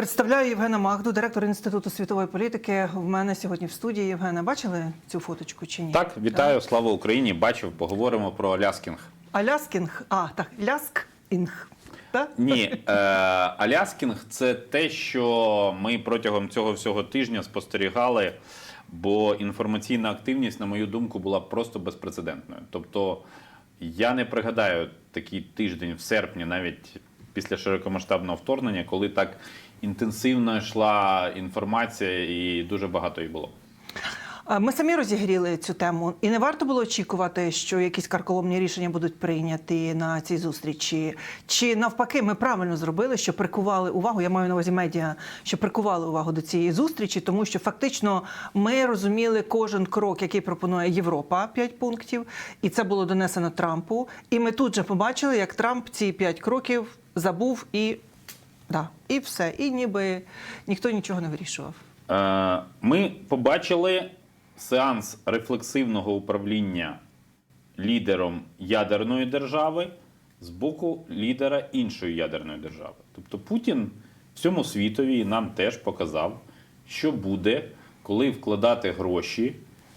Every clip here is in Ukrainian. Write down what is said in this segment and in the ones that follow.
Представляю Євгена Магду, директор Інституту світової політики. В мене сьогодні в студії. Євгена, бачили цю фоточку чи ні? Так, вітаю, слава Україні. Бачив, поговоримо про Аляскінг. Аляскінг, а так, ляскінг. Так? Ні, е, Аляскінг це те, що ми протягом цього всього тижня спостерігали, бо інформаційна активність, на мою думку, була просто безпрецедентною. Тобто, я не пригадаю такий тиждень в серпні, навіть після широкомасштабного вторгнення, коли так інтенсивно йшла інформація і дуже багато її було. Ми самі розігріли цю тему, і не варто було очікувати, що якісь карколомні рішення будуть прийняті на цій зустрічі. Чи навпаки, ми правильно зробили, що прикували увагу. Я маю на увазі медіа, що прикували увагу до цієї зустрічі, тому що фактично ми розуміли кожен крок, який пропонує Європа, 5 пунктів, і це було донесено Трампу. І ми тут же побачили, як Трамп ці 5 кроків забув і да, і все. І ніби ніхто нічого не вирішував. Е, Ми побачили сеанс рефлексивного управління лідером ядерної держави з боку лідера іншої ядерної держави. Тобто Путін всьому світові нам теж показав, що буде, коли вкладати гроші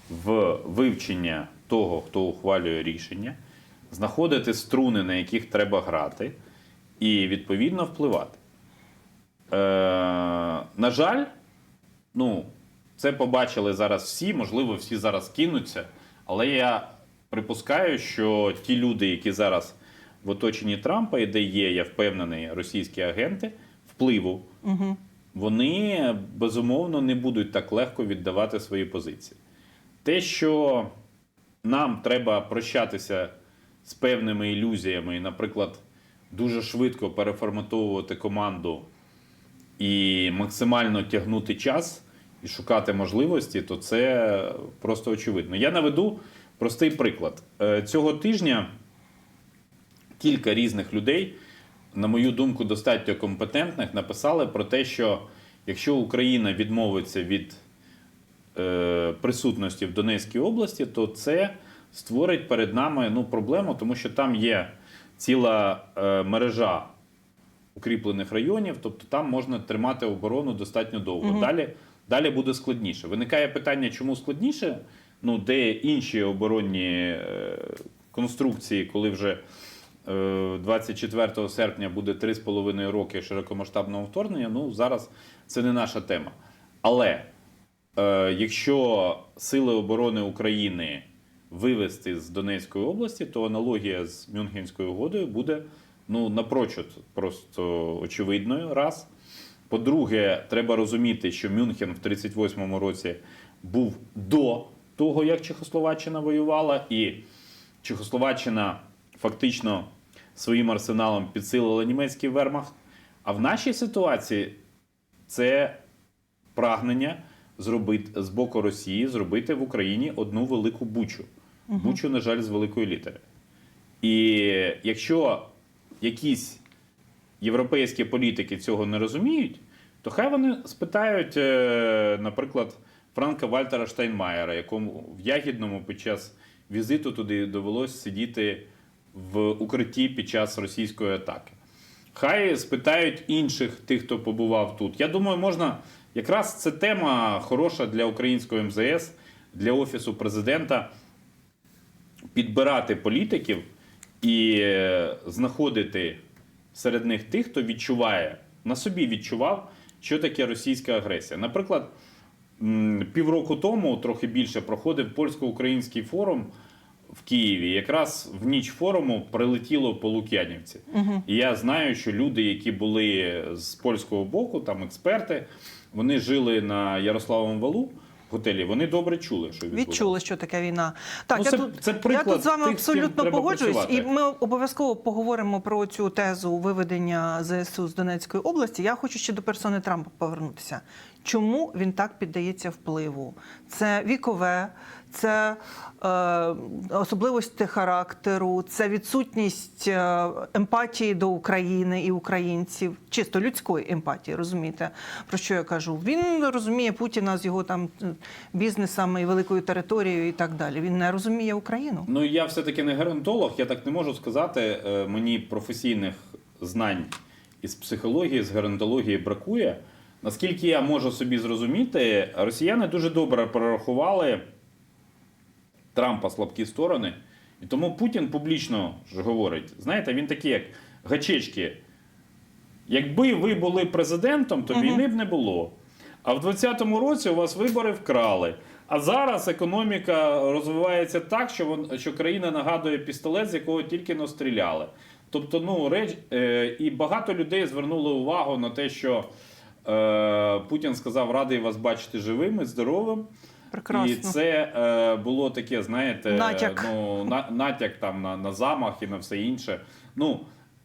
в вивчення того, хто ухвалює рішення, знаходити струни, на яких треба грати, і відповідно впливати. Е, на жаль, ну, це побачили зараз всі, можливо, всі зараз кинуться. Але я припускаю, що ті люди, які зараз в оточенні Трампа, і де є, я впевнений, російські агенти впливу, Угу. вони безумовно не будуть так легко віддавати свої позиції. Те, що нам треба прощатися з певними ілюзіями, і, наприклад, дуже швидко переформатовувати команду і максимально тягнути час і шукати можливості, то це просто очевидно. Я наведу простий приклад. Е, Цього тижня кілька різних людей, на мою думку, достатньо компетентних, написали про те, що якщо Україна відмовиться від е, присутності в Донецькій області, то це створить перед нами ну, проблему, тому що там є ціла е, мережа укріплених районів, тобто там можна тримати оборону достатньо довго. Далі, далі буде складніше. Виникає питання, чому складніше? Ну, де інші оборонні е, конструкції, коли вже е, 24 серпня буде 3,5 роки широкомасштабного вторгнення. Ну, зараз це не наша тема. Але е, якщо Сили оборони України вивести з Донецької області, то аналогія з Мюнхенською угодою буде ну, напрочуд просто очевидною. Раз. По-друге, треба розуміти, що Мюнхен в 38-му році був до того, як Чехословаччина воювала, і Чехословаччина фактично своїм арсеналом підсилила німецький вермахт. А в нашій ситуації це прагнення зробити з боку Росії зробити в Україні одну велику бучу. Бучу, на жаль, з великої літери. І якщо якісь європейські політики цього не розуміють, то хай вони спитають, е, наприклад, Франка Вальтера Штайнмаєра, якому в Ягідному під час візиту туди довелось сидіти в укритті під час російської атаки. Хай спитають інших тих, хто побував тут. Я думаю, можна якраз це тема хороша для українського МЗС, для офісу президента підбирати політиків і е, знаходити серед них тих, хто відчуває на собі відчував, що таке російська агресія. Наприклад, півроку тому, трохи більше, проходив польсько-український форум в Києві. Якраз в ніч форуму прилетіло по Лук'янівці. І я знаю, що люди, які були з польського боку, там експерти, вони жили на Ярославовому валу. Готелі вони добре чули, що він Відчули, що таке війна. Так, Ну, я, це- тут, це я тут з вами тих, абсолютно погоджуюсь, погоджуюсь, і ми обов'язково поговоримо про цю тезу виведення ЗСУ з Донецької області. Я хочу ще до персони Трампа повернутися. Чому він так піддається впливу? Це вікове, це е, особливості характеру, це відсутність е, емпатії до України і українців, чисто людської емпатії, розумієте, про що я кажу? Він розуміє Путіна з його там е, бізнесами і великою територією і так далі. Він не розуміє Україну. Ну я все-таки не геронтолог, я так не можу сказати. Е, Мені професійних знань із психології, з геронтології бракує. Наскільки я можу собі зрозуміти, росіяни дуже добре прорахували Трампа слабкі сторони. І тому Путін публічно ж говорить: знаєте, він такий, як гачечки. Якби ви були президентом, то війни б не було. А в 2020 році у вас вибори вкрали. А зараз економіка розвивається так, що, вон, що країна нагадує пістолет, з якого тільки но стріляли. Тобто, ну, реч, е, і багато людей звернули увагу на те, що Путін сказав, радий вас бачити живим і здоровим. Прекрасно. І це е, було таке, знаєте, Натяк. ну, на, натяк там на, на замах і на все інше. Ну,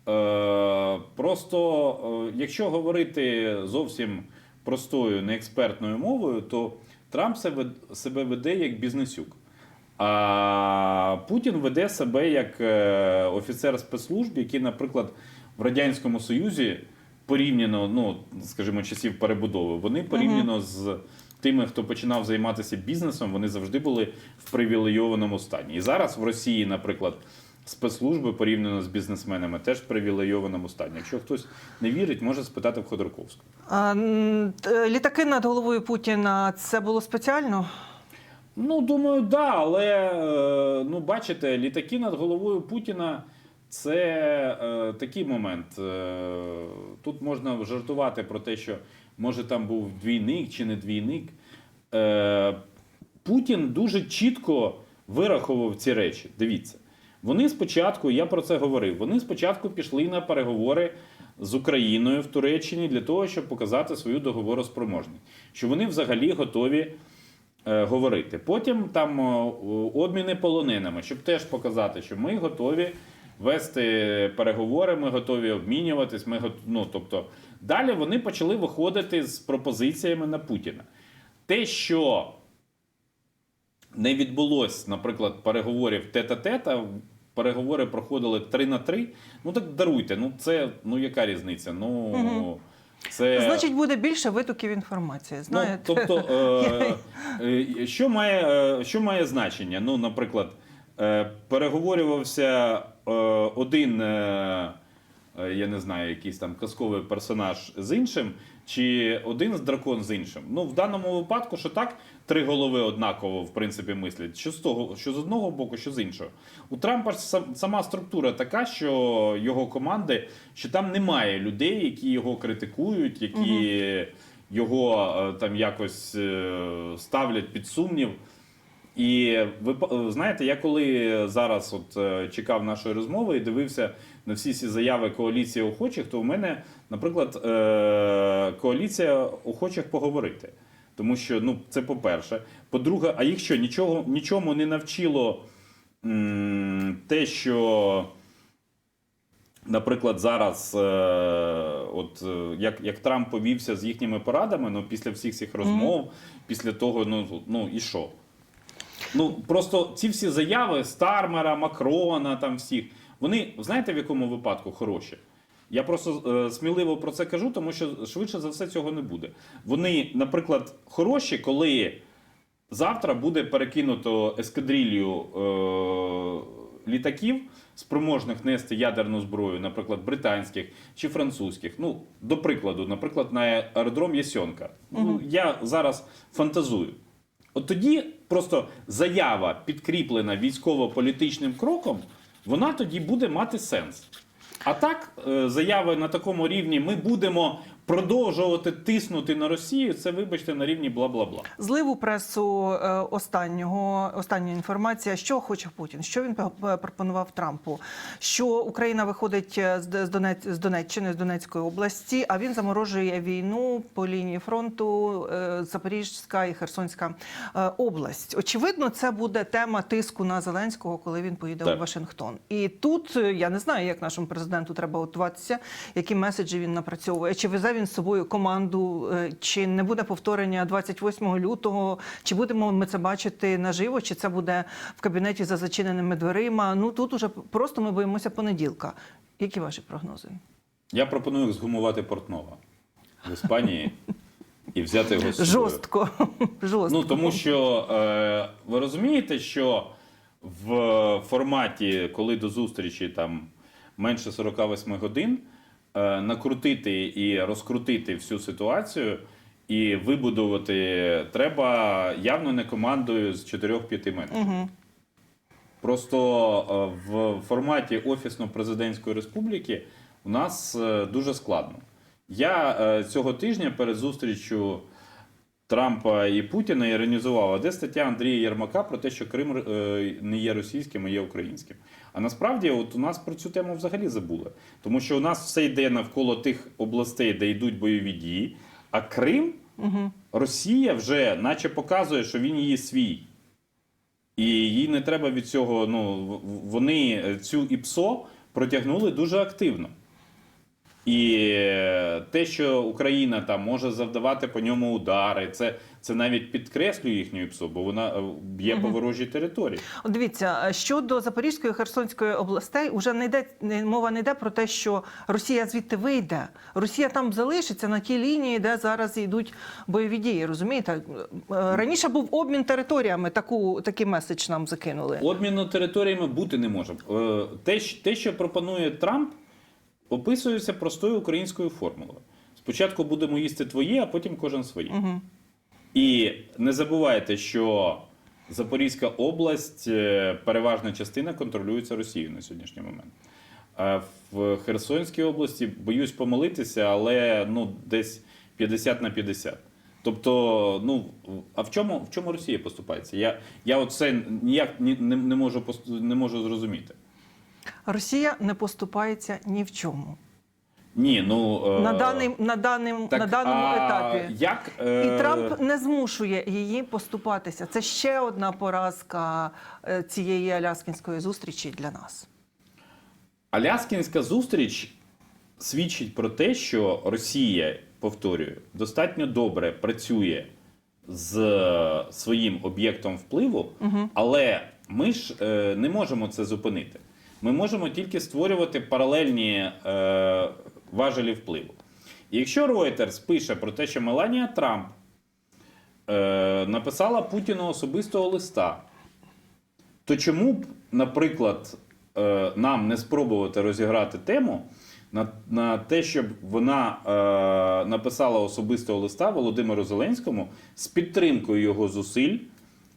е, просто, е, якщо говорити зовсім простою, неекспертною мовою, то Трамп себе, себе веде як бізнесюк. А Путін веде себе як е, офіцер спецслужб, який, наприклад, в Радянському Союзі порівняно, ну, скажімо, часів перебудови, вони порівняно з тими, хто починав займатися бізнесом, вони завжди були в привілейованому стані. І зараз в Росії, наприклад, спецслужби порівняно з бізнесменами теж в привілейованому стані. Якщо хтось не вірить, може спитати в Ходорковську. А, літаки над головою Путіна це було спеціально? Ну, думаю, да, але е, ну, бачите, літаки над головою Путіна це е, такий момент. Е, тут можна жартувати про те, що може там був двійник чи не двійник. Е, Путін дуже чітко вирахував ці речі. Дивіться, вони спочатку, я про це говорив, вони спочатку пішли на переговори з Україною в Туреччині для того, щоб показати свою договороспроможність, що вони взагалі готові е, говорити. Потім там е, обміни полоненими, щоб теж показати, що ми готові вести переговори, ми готові обмінюватись. Ми ну, тобто, далі вони почали виходити з пропозиціями на Путіна. Те, що не відбулось, наприклад, переговорів тет-а-тет, переговори проходили 3 на 3, ну так даруйте. Ну це ну яка різниця? Ну Мгм. це Значить, буде більше витоків інформації. Знаєте? Ну, тобто, е, е, що, має, е, що має значення? Ну, наприклад, е, переговорювався один, е, е, я не знаю, якийсь там казковий персонаж з іншим, чи один з дракон з іншим. Ну, в даному випадку, що так, три голови однаково, в принципі, мислять. Що з того, що з одного боку, що з іншого. У Трампа сама структура така, що його команди, що там немає людей, які його критикують, які його е, там якось е, ставлять під сумнів. І ви знаєте, я коли зараз от е, чекав нашої розмови і дивився на всі ці заяви коаліції охочих, то в мене, наприклад, е, коаліція охочих поговорити. Тому що ну, це по-перше. По-друге, а їх що нічого нічому не навчило м, те, що. Наприклад, зараз, е, от е, як, як Трамп повівся з їхніми порадами, ну після всіх цих розмов, після того, ну, ну і що? Ну просто ці всі заяви Стармера, Макрона, там всіх, вони знаєте в якому випадку хороші? Я просто е, сміливо про це кажу, тому що швидше за все цього не буде. Вони, наприклад, хороші, коли завтра буде перекинуто ескадрилью е, літаків, спроможних нести ядерну зброю, наприклад, британських чи французьких. Ну, до прикладу, наприклад, на аеродром Ясьонка. Ну, я зараз фантазую. От тоді просто заява, підкріплена військово-політичним кроком, вона тоді буде мати сенс. А так, е, заяви на такому рівні ми будемо продовжувати тиснути на Росію. Це, вибачте, на рівні бла-бла-бла. Зливу пресу е, останнього остання інформація, що хоче Путін, що він пропонував Трампу, що Україна виходить е, з Донець з Донеччини, з Донецької області, а він заморожує війну по лінії фронту е, Запорізька і Херсонська область. Очевидно, це буде тема тиску на Зеленського, коли він поїде Так. у Вашингтон. І тут я не знаю, як нашому президенту треба готуватися, які меседжі він напрацьовує. Чи везе він з собою команду, е, чи не буде повторення 28 лютого, чи будемо ми це бачити наживо, чи це буде в кабінеті за зачиненими дверима. Ну тут уже просто ми боїмося понеділка. Які ваші прогнози? Я пропоную згумувати Портнова в Іспанії і взяти його з. Жорстко. Жорстко. Ну тому що е, ви розумієте, що в форматі, коли до зустрічі там менше 48 годин, накрутити і розкрутити всю ситуацію і вибудувати треба явно не командою з 4-5 менеджерів. Угу. Просто е, в форматі офісно-президентської республіки у нас е, дуже складно. Я е, цього тижня перед зустрічю Трампа і Путіна іронізував, а де стаття Андрія Єрмака про те, що Крим е, не є російським, а є українським. А насправді, от у нас про цю тему взагалі забули. Тому що у нас все йде навколо тих областей, де йдуть бойові дії, а Крим Угу. Росія вже наче показує, що він її свій. І їй не треба від цього. Ну, вони цю ІПСО протягнули дуже активно. І е, те, що Україна там може завдавати по ньому удари, це, це навіть підкреслює їхню ІПСО, бо вона е, б'є по ворожій території. От дивіться, е, щодо Запорізької Херсонської областей, уже не йде мова не йде про те, що Росія звідти вийде. Росія там залишиться на тій лінії, де зараз йдуть бойові дії. Розумієте? Е, Раніше був обмін територіями. Таку такий меседж нам закинули. Обміну територіями бути не може. Те, те, що пропонує Трамп, описується простою українською формулою. Спочатку будемо їсти твоє, а потім кожен своє. Угу. І не забувайте, що Запорізька область, е, переважна частина контролюється Росією на сьогоднішній момент. В Херсонській області боюсь помилитися, але ну, десь 50 на 50. Тобто, ну а в чому, в чому Росія поступається? Я, я оце ніяк не, не, можу, не можу зрозуміти. Росія не поступається ні в чому Ні, ну е, на даний на даним так, на даному а етапі. Як, е, І Трамп не змушує її поступатися. Це ще одна поразка е, цієї аляскінської зустрічі для нас. Аляскінська зустріч свідчить про те, що Росія, повторюю, достатньо добре працює з своїм об'єктом впливу, але ми ж е, не можемо це зупинити. Ми можемо тільки створювати паралельні е, важелі впливу. І якщо Reuters пише про те, що Меланія Трамп е, написала Путіну особистого листа, то чому б, наприклад, е, нам не спробувати розіграти тему на, на те, щоб вона е, написала особистого листа Володимиру Зеленському з підтримкою його зусиль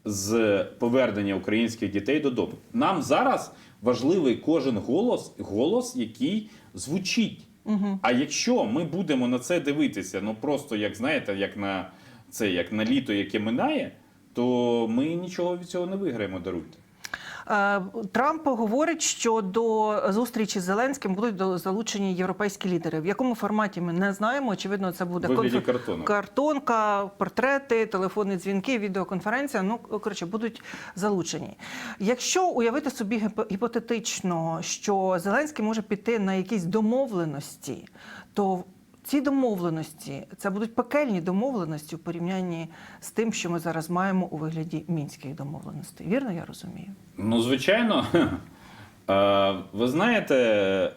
з повернення українських дітей додому? Нам зараз важливий кожен голос, голос, який звучить. А якщо ми будемо на це дивитися, ну просто як знаєте, як на це, як на літо, яке минає, то ми нічого від цього не виграємо, даруйте. Е, Трамп говорить, що до зустрічі з Зеленським будуть залучені європейські лідери. В якому форматі ми не знаємо. Очевидно, це буде конфер- картонка, портрети, телефонні дзвінки, відеоконференція. Ну коротше, будуть залучені. Якщо уявити собі гіпо- гіпотетично, що Зеленський може піти на якісь домовленості, то ці домовленості це будуть пекельні домовленості у порівнянні з тим, що ми зараз маємо у вигляді мінських домовленостей. Вірно, я розумію. Ну, звичайно. Е, Ви знаєте,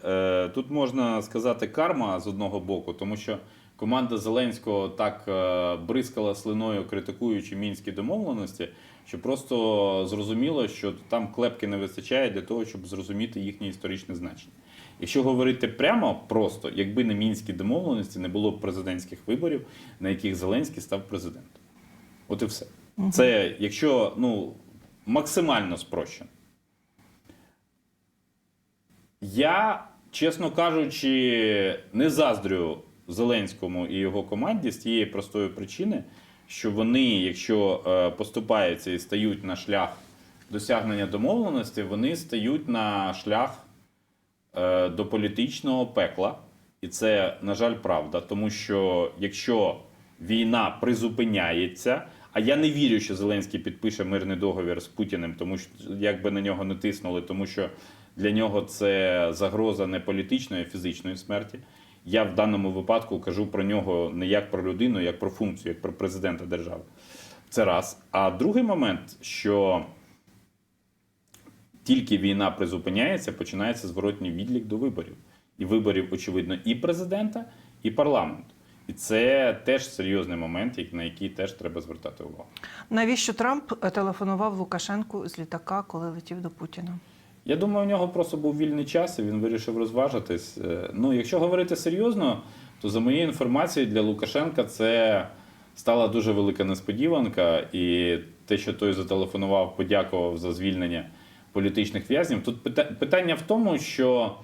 е, тут можна сказати карма з одного боку, тому що команда Зеленського так е, бризкала слиною, критикуючи мінські домовленості, що просто зрозуміло, що там клепки не вистачає для того, щоб зрозуміти їхнє історичне значення. Якщо говорити прямо просто, якби не мінські домовленості, не було б президентських виборів, на яких Зеленський став президентом. От і все. Це якщо ну, максимально спрощено. Я, чесно кажучи, не заздрю Зеленському і його команді з тієї простої причини, що вони, якщо е, поступаються і стають на шлях досягнення домовленості, вони стають на шлях до політичного пекла. І це, на жаль, правда. Тому що якщо війна призупиняється, а я не вірю, що Зеленський підпише мирний договір з Путіним, тому що як би на нього не тиснули, тому що для нього це загроза не політичної, а фізичної смерті. Я в даному випадку кажу про нього не як про людину, як про функцію, як про президента держави. Це раз. А другий момент, що тільки війна призупиняється, починається зворотній відлік до виборів. І виборів, очевидно, і президента, і парламенту. І це теж серйозний момент, на який теж треба звертати увагу. Навіщо Трамп е, телефонував Лукашенку з літака, коли летів до Путіна? Я думаю, у нього просто був вільний час і він вирішив розважитись. Е, Ну, якщо говорити серйозно, то за моєю інформацією для Лукашенка це стала дуже велика несподіванка. І те, що той зателефонував, подякував за звільнення політичних в'язнів. Тут питання в тому, що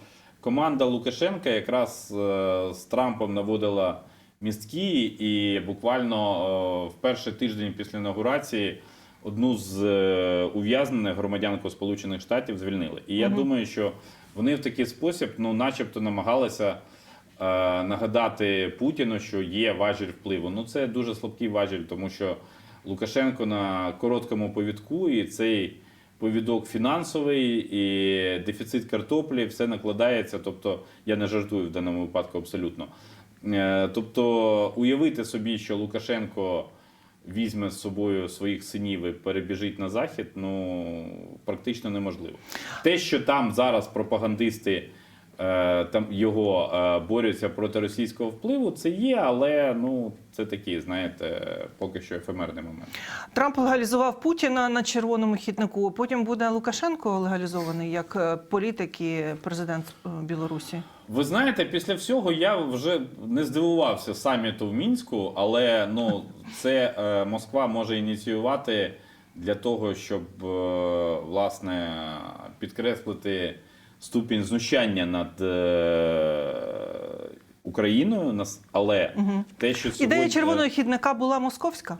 команда Лукашенка якраз е, з Трампом наводила містки, і буквально е, в перший тиждень після інаугурації одну з е, ув'язнених громадянку Сполучених Штатів звільнили. І я думаю, що вони в такий спосіб, ну, начебто, намагалися нагадати Путіну, що є важіль впливу. Ну, це дуже слабкий важіль, тому що Лукашенко на короткому повідку, і цей повідок фінансовий, і дефіцит картоплі, все накладається. Тобто, я не жартую в даному випадку абсолютно. Е, Тобто, уявити собі, що Лукашенко візьме з собою своїх синів і перебіжить на захід, ну практично неможливо. Те, що там зараз пропагандисти там його е, борються проти російського впливу, це є, але ну це такий, знаєте, поки що ефемерний момент. Трамп легалізував Путіна на червоному хіднику. Потім буде Лукашенко легалізований як е, політик і президент е, Білорусі. Ви знаєте, після всього я вже не здивувався саміту в мінську, але ну це е, Москва може ініціювати для того, щоб е, власне підкреслити ступінь знущання над е, Україною. нас- Але те, що сьогодні... Ідея червоного хідника була московська.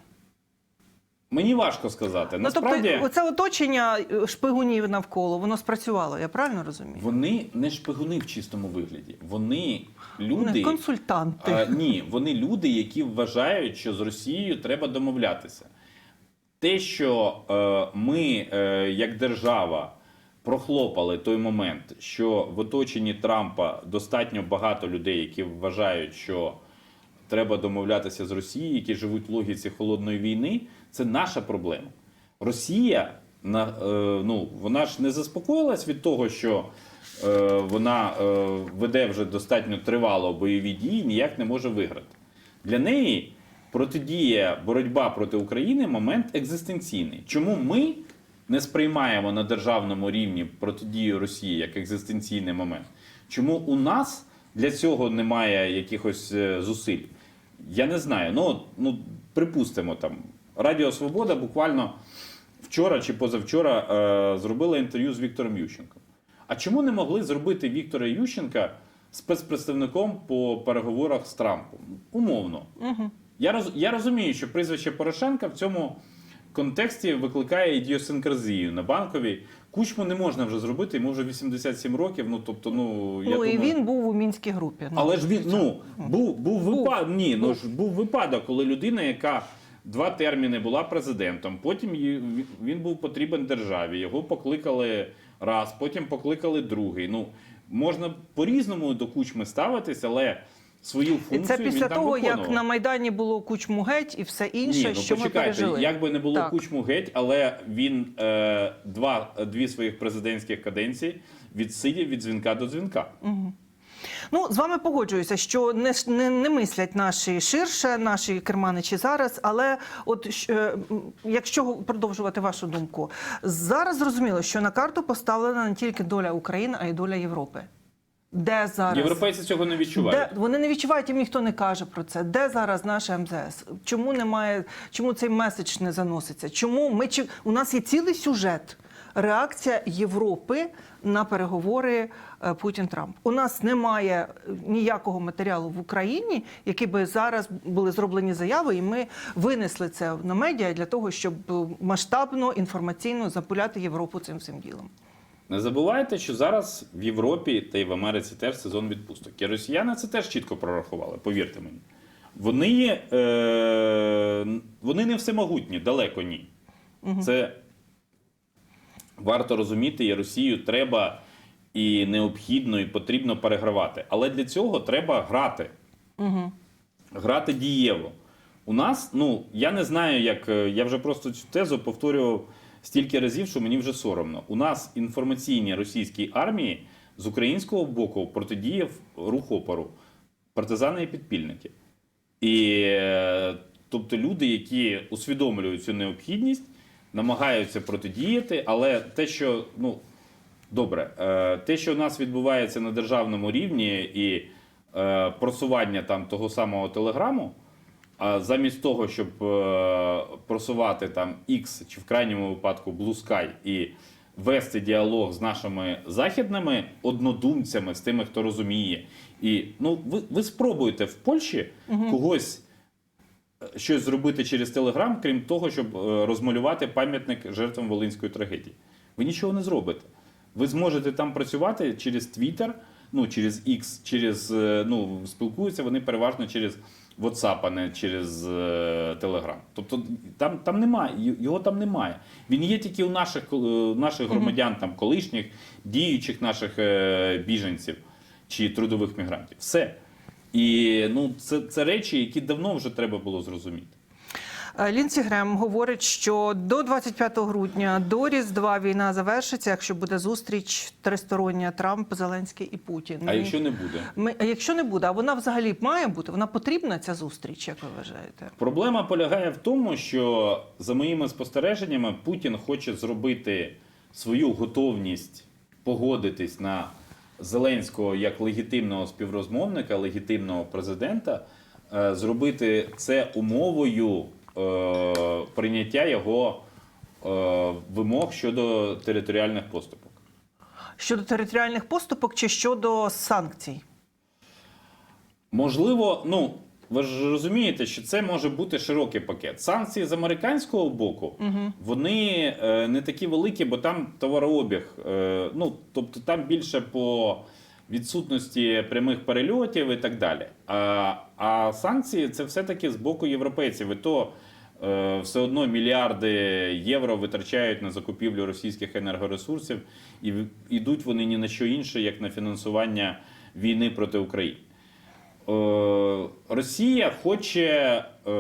мені важко сказати. Ну Насправді тобто, оце оточення е, шпигунів навколо, воно спрацювало. Я правильно розумію? вони не шпигуни в чистому вигляді. Вони Вони люди. консультанти. А, ні, вони люди, які вважають, що з Росією треба домовлятися. Те, що е, ми, е, як держава, прохлопали той момент, що в оточенні Трампа достатньо багато людей, які вважають, що треба домовлятися з Росією, які живуть в логіці холодної війни, це наша проблема. Росія на, е, ну, вона ж не заспокоїлась від того, що е, вона е, веде вже достатньо тривало бойові дії, ніяк не може виграти. Для неї протидія, боротьба проти України момент екзистенційний. Чому ми не сприймаємо на державному рівні протидію Росії як екзистенційний момент? Чому у нас для цього немає якихось е, зусиль? Я не знаю. Ну, ну припустимо там. Радіо Свобода буквально вчора чи позавчора е, зробила інтерв'ю з Віктором Ющенком. А чому не могли зробити Віктора Ющенка спецпредставником по переговорах з Трампом? Умовно. Угу. Я, роз, я розумію, що прізвище Порошенка в цьому контексті викликає ідіосинкразію на банковій. Кучму не можна вже зробити, йому вже 87 років. Ну тобто, ну я Ну і він був у мінській групі. Ну, але ж він ну був, був Був. випадок. Ні, ну ж був випадок, коли людина, яка два терміни була президентом, потім він був потрібен державі. Його покликали раз, потім покликали другий. Ну можна по-різному до кучми ставитись, але свою функцію це він після там того, виконував. як на Майдані було кучму геть і все інше, Ні, ну що ми пережили. як би не було Так. кучму геть, але він е, два, дві своїх президентських каденції відсидів від дзвінка до дзвінка. Ну, з вами погоджуюся, що не, не, не мислять наші ширше, наші керманичі зараз. Але от щ- е, м, якщо продовжувати вашу думку, зараз зрозуміло, що на карту поставлена не тільки доля України, а й доля Європи. Де зараз Європейці цього не відчувають. Де вони не відчувають, їм ніхто не каже про це. Де зараз наше МЗС? Чому немає? Чому цей меседж не заноситься? Чому ми чи у нас є цілий сюжет? Реакція Європи на переговори е, Путін-Трамп. У нас немає е, ніякого матеріалу в Україні, які би зараз були зроблені заяви, і ми винесли це на медіа для того, щоб е, масштабно інформаційно запуляти Європу цим всім ділом. Не забувайте, що зараз в Європі та й в Америці теж сезон відпусток. І росіяни це теж чітко прорахували, повірте мені. Вони, е, вони не всемогутні, далеко ні. Це варто розуміти, і Росію треба і необхідно, і потрібно перегравати. Але для цього треба грати. Угу. грати дієво. У нас, ну я не знаю, як е, я вже просто цю тезу повторював стільки разів, що мені вже соромно. У нас інформаційні російській армії з українського боку протидіяв рух опору, партизани і підпільники. І тобто люди, які усвідомлюють цю необхідність, намагаються протидіяти, але те, що ну. Добре, е, те, що у нас відбувається на державному рівні, і е, просування там того самого телеграму, а замість того, щоб е, просувати там X чи в крайньому випадку Blue Sky і вести діалог з нашими західними однодумцями, з тими, хто розуміє. І ну, ви, ви спробуєте в Польщі когось е, щось зробити через Телеграм, крім того, щоб е, розмалювати пам'ятник жертвам Волинської трагедії. Ви нічого не зробите. Ви зможете там працювати через Twitter, ну, через X, через, ну, спілкуються вони переважно через WhatsApp, а не через е, Telegram. Тобто там, там немає, його там немає. Він є тільки у наших, у наших громадян, там, колишніх, діючих наших е, біженців чи трудових мігрантів. Все. І ну, це, це речі, які давно вже треба було зрозуміти. Е, Лінсі Грем говорить, що до 25 грудня, до Різдва війна завершиться, якщо буде зустріч тристороння Трамп, Зеленський і Путін. А якщо не буде? ми, а якщо не буде, а вона взагалі має бути, вона потрібна ця зустріч, як ви вважаєте? Проблема полягає в тому, що за моїми спостереженнями Путін хоче зробити свою готовність погодитись на Зеленського як легітимного співрозмовника, легітимного президента, е, зробити це умовою прийняття його е, вимог щодо територіальних поступок. Щодо територіальних поступок чи щодо санкцій? Можливо, ну ви ж розумієте, що це може бути широкий пакет. Санкції з американського боку вони е, не такі великі, бо там товарообіг. Е, ну тобто там більше по відсутності прямих перельотів і так далі. А, а санкції це все-таки з боку європейців. І то е, все одно мільярди євро витрачають на закупівлю російських енергоресурсів, і йдуть вони ні на що інше, як на фінансування війни проти України. Е, Росія хоче, е,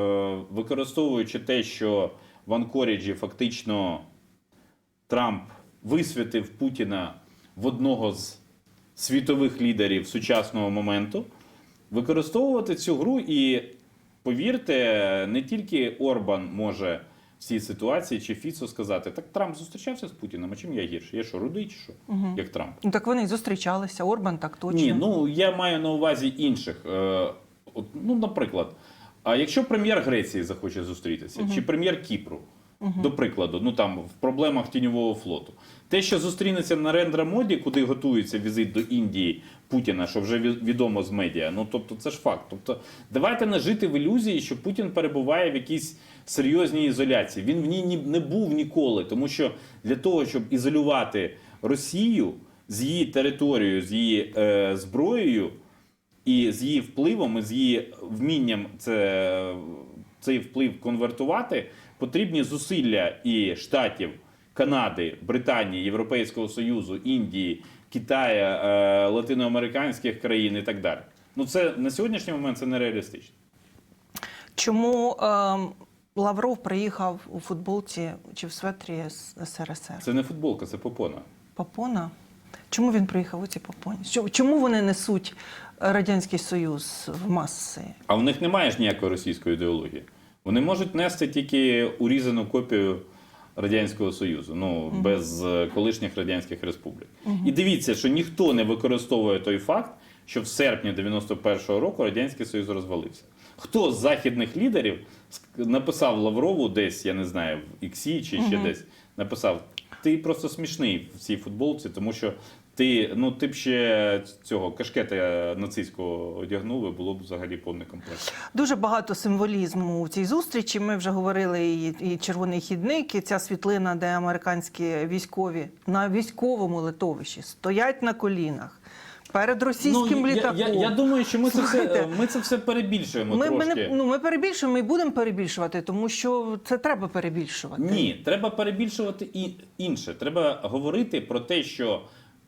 використовуючи те, що в Анкоріджі фактично Трамп висвятив Путіна в одного з світових лідерів сучасного моменту, використовувати цю гру і повірте, не тільки Орбан може в цій ситуації чи Фіцо сказати, так Трамп зустрічався з Путіним, а чим я гірше? Я що, рудий чи що? Як Трамп? Ну так вони зустрічалися. Орбан так точно. Ні, ну я маю на увазі інших. Е, от, ну, наприклад, а якщо прем'єр Греції захоче зустрітися, чи прем'єр Кіпру, до прикладу, ну там в проблемах тіньового флоту, те, що зустрінеться на Рендра Моді, куди готується візит до Індії Путіна, що вже відомо з медіа. Ну тобто, це ж факт. Тобто, давайте не жити в ілюзії, що Путін перебуває в якійсь серйозній ізоляції. Він в ній ні- не був ніколи, тому що для того, щоб ізолювати Росію з її територією, з її е, зброєю і з її впливом, і з її вмінням це, цей вплив конвертувати, потрібні зусилля і штатів Канади, Британії, Європейського Союзу, Індії, Китаю, е, латиноамериканських країн і так далі. Ну це на сьогоднішній момент це нереалістично. Чому ем, Лавров приїхав у футболці чи в светрі з СРСР? Це не футболка, це попона. Попона? Чому він приїхав у цій попоні? Чому вони несуть Радянський Союз в маси? А в них немає ж ніякої російської ідеології. Вони можуть нести тільки урізану копію Радянського Союзу, ну без е, колишніх радянських республік. І дивіться, що ніхто не використовує той факт, що в серпні 91-го року Радянський Союз розвалився. Хто з західних лідерів написав Лаврову десь, я не знаю, в Іксі чи ще десь, написав: ти просто смішний в цій футболці, тому що ти, ну, ти б ще цього кашкета нацистського одягнув було б взагалі повний комплект. Дуже багато символізму у цій зустрічі. Ми вже говорили і, і червоний хідник, і ця світлина, де американські військові на військовому литовищі стоять на колінах перед російським Ну, літаком. я, я думаю, що ми це, все, ми це все перебільшуємо Ми, ми, трошки. не, ну, ми перебільшуємо і будемо перебільшувати, тому що це треба перебільшувати. Ні, треба перебільшувати і інше. Треба говорити про те, що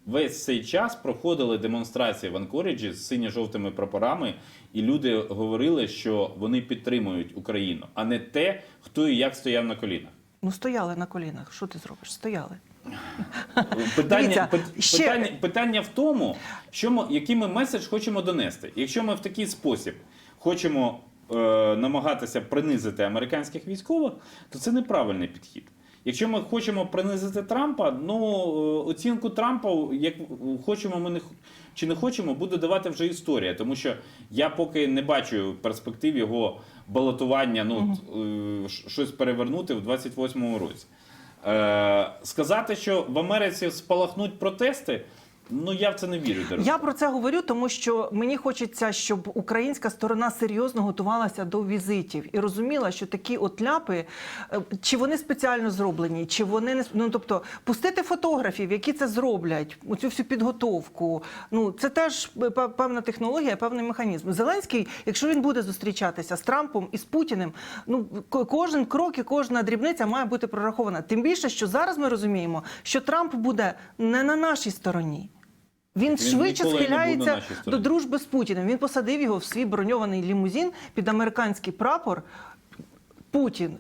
весь цей час проходили демонстрації в Анкоріджі з синьо-жовтими прапорами, і люди говорили, що вони підтримують Україну, а не те, хто і як стояв на колінах. Ну стояли на колінах. Що ти зробиш? Стояли. Питання, Дивіться, пит- ще- питання, питання в тому, що ми, який ми меседж хочемо донести. Якщо ми в такий спосіб хочемо е, намагатися принизити американських військових, то це неправильний підхід. Якщо ми хочемо принизити Трампа, ну е, оцінку Трампа, як хочемо ми не чи не хочемо, буде давати вже історія. Тому що я поки не бачу перспектив його балотування, ну угу. щось перевернути в 28-му році. Е, сказати, що в Америці спалахнуть протести, ну я в це не вірю. Дорога. Я про це говорю, тому що мені хочеться, щоб українська сторона серйозно готувалася до візитів і розуміла, що такі от ляпи, е, чи вони спеціально зроблені, чи вони не ну тобто пустити фотографів, які це зроблять, оцю всю підготовку. Ну це теж е, певна технологія, певний механізм. Зеленський, якщо він буде зустрічатися з Трампом і з Путіним, ну кожен крок і кожна дрібниця має бути прорахована. Тим більше, що зараз ми розуміємо, що Трамп буде не на нашій стороні. Він, швидше був на схиляється до дружби з Путіним. Він посадив його в свій броньований лімузин під американський прапор. Путін,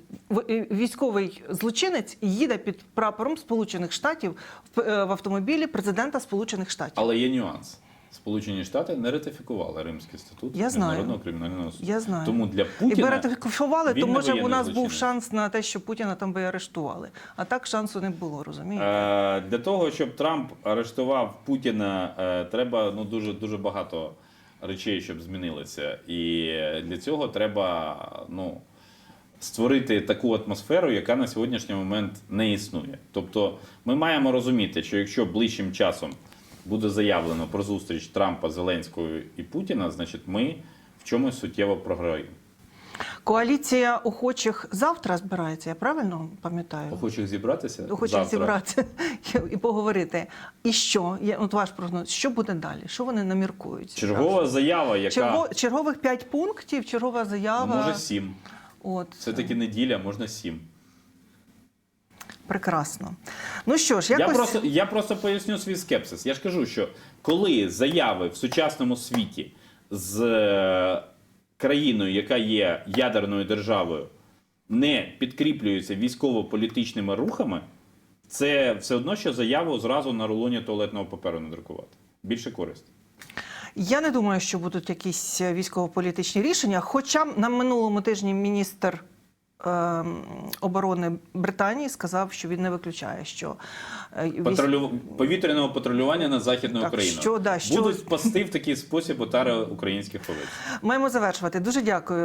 е, військовий злочинець, їде під прапором Сполучених Штатів в, е, в автомобілі президента Сполучених Штатів. Але є нюанс. Сполучені Штати не ратифікували Римський статут Я знаю. Міжнародного кримінального суду. Я знаю. Тому для Якби Путіна ратифікували, він то не може у воєнний нас був злочинець. шанс на те, що Путіна там би арештували. А так шансу не було, розумієте? Е, для того, щоб Трамп арештував Путіна, е, треба ну дуже дуже багато речей, щоб змінилися. І для цього треба ну, створити таку атмосферу, яка на сьогоднішній момент не існує. Тобто, ми маємо розуміти, що якщо ближчим часом буде заявлено про зустріч Трампа, Зеленського і Путіна, значить ми в чомусь суттєво програємо. Коаліція охочих завтра збирається, я правильно пам'ятаю? Охочих зібратися завтра. зібратися і поговорити. І що? Є, от ваш прогноз, що буде далі? Що вони наміркують? Чергова заява, яка Черго, чергових п'ять пунктів, чергова ну, заява. може сім. От Це таки неділя, можна сім. Прекрасно. Ну що ж, якось Я просто, я просто поясню свій скепсис. Я ж кажу, що коли заяви в сучасному світі з е, країною, яка є ядерною державою, не підкріплюються військово-політичними рухами, це все одно, що заяву зразу на рулоні туалетного паперу надрукувати. Більше користь. я не думаю, що будуть якісь військово-політичні рішення. Хоча на минулому тижні міністр. Ем, Оборони Британії сказав, що він не виключає, що е, Патрулю... Повітряного патрулювання на західну Так, Україну що, да, що- будуть спасти в такий спосіб отари українських овець. маємо завершувати. Дуже дякую.